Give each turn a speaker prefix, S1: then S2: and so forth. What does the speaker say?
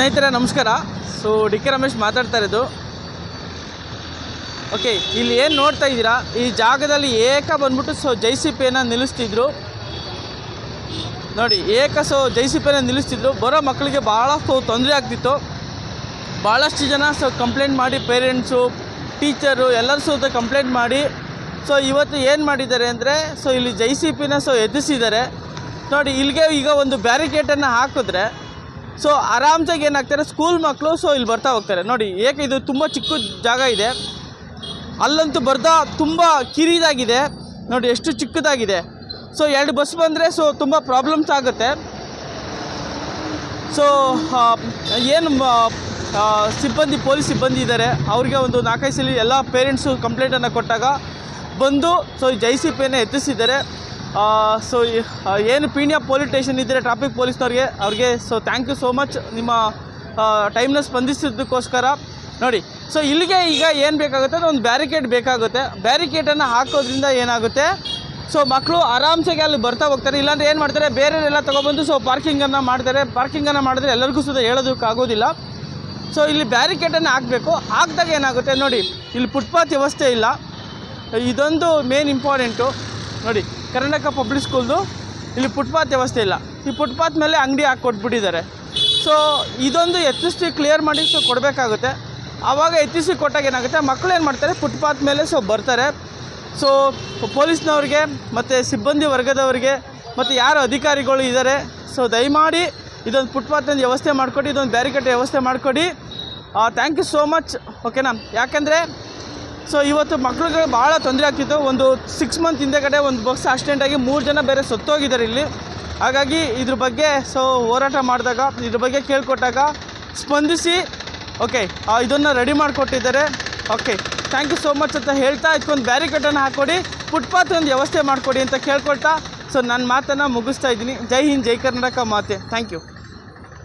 S1: ಸ್ನೇಹಿತರೆ, ನಮಸ್ಕಾರ. So D K Ramesh ಮಾತಾಡ್ತಾ ಇರೋದು. ಓಕೆ ಇಲ್ಲಿ ಏನು ನೋಡ್ತಾ ಇದ್ದೀರಾ? ಈ ಜಾಗದಲ್ಲಿ ಏಕ ಬಂದ್ಬಿಟ್ಟು ಸೊ ಜೈ ಸಿ ಪಿಯನ್ನು ನಿಲ್ಲಿಸ್ತಿದ್ರು. ನೋಡಿ, ಏಕ ಸೊ ಜೈ ಸಿ ಪಿಯನ್ನು ನಿಲ್ಲಿಸ್ತಿದ್ರು. ಬರೋ ಮಕ್ಕಳಿಗೆ ಭಾಳ ಸೊ ತೊಂದರೆ ಆಗ್ತಿತ್ತು. ಭಾಳಷ್ಟು ಜನ ಸೊ ಕಂಪ್ಲೇಂಟ್ ಮಾಡಿ ಪೇರೆಂಟ್ಸು ಟೀಚರು ಎಲ್ಲರೂ ಸಹ ಕಂಪ್ಲೇಂಟ್ ಮಾಡಿ. ಸೊ ಇವತ್ತು ಏನು ಮಾಡಿದ್ದಾರೆ ಅಂದರೆ ಸೊ ಇಲ್ಲಿ ಜೈ ಸಿ ಪಿನ ಸೊ ಎದುರಿಸಿದ್ದಾರೆ. ನೋಡಿ, ಇಲ್ಲಿಗೆ ಈಗ ಒಂದು ಬ್ಯಾರಿಕೇಟನ್ನು ಹಾಕಿದ್ರೆ ಸೊ ಆರಾಮ್ಸಾಗಿ ಏನಾಗ್ತಾರೆ? ಸ್ಕೂಲ್ ಮಕ್ಕಳು ಸೊ ಇಲ್ಲಿ ಬರ್ತಾ ಹೋಗ್ತಾರೆ. ನೋಡಿ, ಏಕೆ ಇದು ತುಂಬ ಚಿಕ್ಕ ಜಾಗ ಇದೆ? ಅಲ್ಲಂತೂ ಬರ್ತಾ ತುಂಬ ಕಿರಿದಾಗಿದೆ. ನೋಡಿ, ಎಷ್ಟು ಚಿಕ್ಕದಾಗಿದೆ. ಸೊ ಎರಡು ಬಸ್ ಬಂದರೆ ಸೊ ತುಂಬ ಪ್ರಾಬ್ಲಮ್ಸ್ ಆಗುತ್ತೆ. ಸೊ ಏನು ಸಿಬ್ಬಂದಿ ಪೊಲೀಸ್ ಸಿಬ್ಬಂದಿ ಇದ್ದಾರೆ ಅವ್ರಿಗೆ ಒಂದು ನಾಲ್ಕೈದು ಸಲ ಎಲ್ಲ ಪೇರೆಂಟ್ಸು ಕಂಪ್ಲೇಂಟನ್ನು ಕೊಟ್ಟಾಗ ಬಂದು ಸೊ ಜೈ ಸಿ ಪಿಯನ್ನು ಎತ್ತಿಸಿದ್ದಾರೆ. ಸೊ ಏನು ಪೀಣ್ಯ ಪೊಲೀಸ್ ಸ್ಟೇಷನ್ ಇದ್ದರೆ ಟ್ರಾಫಿಕ್ ಪೊಲೀಸ್ನವ್ರಿಗೆ ಅವ್ರಿಗೆ so thank you so much ನಿಮ್ಮ ಟೈಮ್ನ ಸ್ಪಂದಿಸಿದ್ದಕ್ಕೋಸ್ಕರ ನೋಡಿ ಸೊ ಇಲ್ಲಿಗೆ ಈಗ ಏನು ಬೇಕಾಗುತ್ತೆ? ಅಂದರೆ ಒಂದು ಬ್ಯಾರಿಕೇಡ್ ಬೇಕಾಗುತ್ತೆ. ಬ್ಯಾರಿಕೇಡನ್ನು ಹಾಕೋದ್ರಿಂದ ಏನಾಗುತ್ತೆ? ಸೊ ಮಕ್ಕಳು ಆರಾಮ್ಸೆಗೆ ಅಲ್ಲಿ ಬರ್ತಾ ಹೋಗ್ತಾರೆ. ಇಲ್ಲಾಂದರೆ ಏನು ಮಾಡ್ತಾರೆ? ಬೇರೆಯವರೆಲ್ಲ ತೊಗೊಬಂದು ಸೊ ಪಾರ್ಕಿಂಗನ್ನು ಮಾಡ್ತಾರೆ. ಪಾರ್ಕಿಂಗನ್ನು ಮಾಡಿದ್ರೆ ಎಲ್ಲರಿಗೂ ಸುದ ಹೇಳೋದಕ್ಕಾಗೋದಿಲ್ಲ ಸೊ ಇಲ್ಲಿ ಬ್ಯಾರಿಕೇಡನ್ನು ಹಾಕಬೇಕು. ಹಾಕಿದಾಗ ಏನಾಗುತ್ತೆ? ನೋಡಿ, ಇಲ್ಲಿ ಫುಟ್ಪಾತ್ ವ್ಯವಸ್ಥೆ ಇಲ್ಲ. ಇದೊಂದು ಮೇನ್ ಇಂಪಾರ್ಟೆಂಟು ನೋಡಿ, ಕರ್ನಾಟಕ ಪಬ್ಲಿಕ್ ಸ್ಕೂಲ್ದು ಇಲ್ಲಿ ಫುಟ್ಪಾತ್ ವ್ಯವಸ್ಥೆ ಇಲ್ಲ. ಈ ಫುಟ್ಪಾತ್ ಮೇಲೆ ಅಂಗಡಿ ಹಾಕಿ ಕೊಟ್ಬಿಟ್ಟಿದ್ದಾರೆ. ಸೊ ಇದೊಂದು ಎತ್ತಿಸಿ ಕ್ಲಿಯರ್ ಮಾಡಿ ಸೊ ಕೊಡಬೇಕಾಗುತ್ತೆ. ಆವಾಗ ಎತ್ತಿಸಿ ಕೊಟ್ಟಾಗ ಏನಾಗುತ್ತೆ? ಮಕ್ಕಳು ಏನು ಮಾಡ್ತಾರೆ? ಫುಟ್ಪಾತ್ ಮೇಲೆ ಸೊ ಬರ್ತಾರೆ. ಸೊ ಪೊಲೀಸ್ನವ್ರಿಗೆ ಮತ್ತು ಸಿಬ್ಬಂದಿ ವರ್ಗದವರಿಗೆ ಮತ್ತು ಯಾರು ಅಧಿಕಾರಿಗಳು ಇದ್ದಾರೆ ಸೊ ದಯಮಾಡಿ ಇದೊಂದು ಫುಟ್ಪಾತ್ನ ವ್ಯವಸ್ಥೆ ಮಾಡಿಕೊಡಿ, ಇದೊಂದು ಬ್ಯಾರಿಕೇಡ್ ವ್ಯವಸ್ಥೆ ಮಾಡಿಕೊಡಿ. ಥ್ಯಾಂಕ್ ಯು ಸೋ ಮಚ್ ಓಕೆನಾ ಯಾಕೆಂದರೆ ಸೊ ಇವತ್ತು ಮಕ್ಳಿಗೆ ಭಾಳ ತೊಂದರೆ ಆಗ್ತಿತ್ತು. ಒಂದು ಸಿಕ್ಸ್ ಮಂತ್ ಹಿಂದೆಗಡೆ ಒಂದು ಬಸ್ ಆಕ್ಸಿಡೆಂಟ್ ಆಗಿ ಮೂರು ಜನ ಬೇರೆ ಸತ್ತೋಗಿದ್ದಾರೆ ಇಲ್ಲಿ. ಹಾಗಾಗಿ ಇದ್ರ ಬಗ್ಗೆ ಸೊ ಹೋರಾಟ ಮಾಡಿದಾಗ, ಇದ್ರ ಬಗ್ಗೆ ಕೇಳಿಕೊಟ್ಟಾಗ ಸ್ಪಂದಿಸಿ ಓಕೆ ಇದನ್ನು ರೆಡಿ ಮಾಡಿಕೊಟ್ಟಿದ್ದಾರೆ. Okay thank you so much ಅಂತ ಹೇಳ್ತಾ ಇದಕ್ಕೊಂದು ಬ್ಯಾರಿಕೇಡನ್ನು ಹಾಕ್ಕೊಡಿ ಫುಟ್ಪಾತ್ ಒಂದು ವ್ಯವಸ್ಥೆ ಮಾಡಿಕೊಡಿ ಅಂತ ಕೇಳ್ಕೊಳ್ತಾ ಸೊ ನನ್ನ ಮಾತನ್ನು ಮುಗಿಸ್ತಾ ಇದ್ದೀನಿ. ಜೈ ಹಿಂದ್, ಜೈ ಕರ್ನಾಟಕ ಮಾತೆ. Thank you